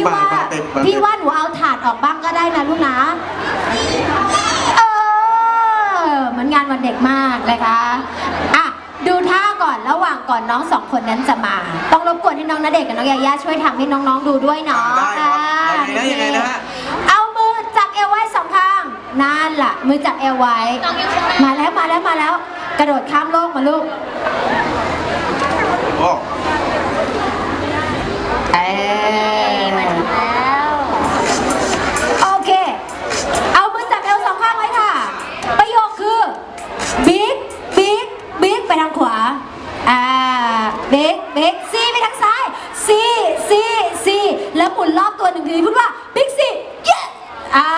พี่ว่ามาเต็มมาเต็ม พี่ว่าหนูเอาถาดออกบ้างก็ได้นะลูกนะเออเหมือนงานวันเด็กมากนะคะอะดูท่าก่อนระหว่างก่อนน้องสองคนนั้นจะมา ต้องรบกวนให้น้องณเดชน์กับน้องยาย่าช่วยทำให้น้องๆดูด้วยเนาะได้ครับอ่ายังไงนะยังไงนะฮะ เอามือจับเอวไว้สองข้างนั่นล่ะ มือจับเอวไว้ มาแล้วมาแล้วมาแล้ว กระโดดข้ามโลกมาลูก โอ้ เออ บิ๊กบิ๊กซีไปทางซ้ายซีซีซีแล้วหมุนรอบตัวหนึ่งทีพูดว่าบิ๊กซีเย้อ่า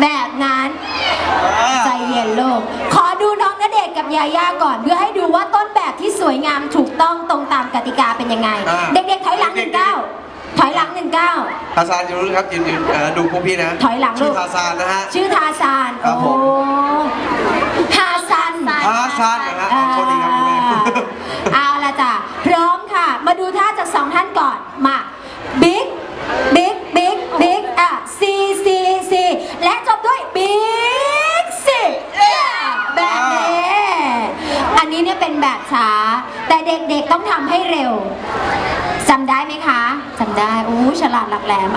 แบบนั้น ใจเย็นลูกขอดูน้องณเดชน์กับยาย่าก่อน เพื่อให้ดูว่าต้นแบบที่สวยงามถูกต้องตรงตามกติกาเป็นยังไง อ่า เด็กๆถอยหลังหนึ่งเก้าถอยหลังหนึ่งเก้าทาซานอยู่นู้นครับยืนยืนเอ่อดูพวกพี่นะถอยหลังลูก ชื่อทาซานนะฮะ ชื่อทาซาน ครัโอ้บผมทาซัน ทาซานนะฮะอ่า โทษทีครับ มค่ะมาดูท่าจากสองท่านก่อน มาบิ๊กบิ๊กบิ๊กบิ๊กอะซีซีซีและจบด้วยบิ๊กซีแบบนี้อันนี้เนี่ยเป็นแบบช้า แต่เด็กๆต้องทำให้เร็วจำได้ไหมคะจำได้อู้ฉลาดหลักแหลม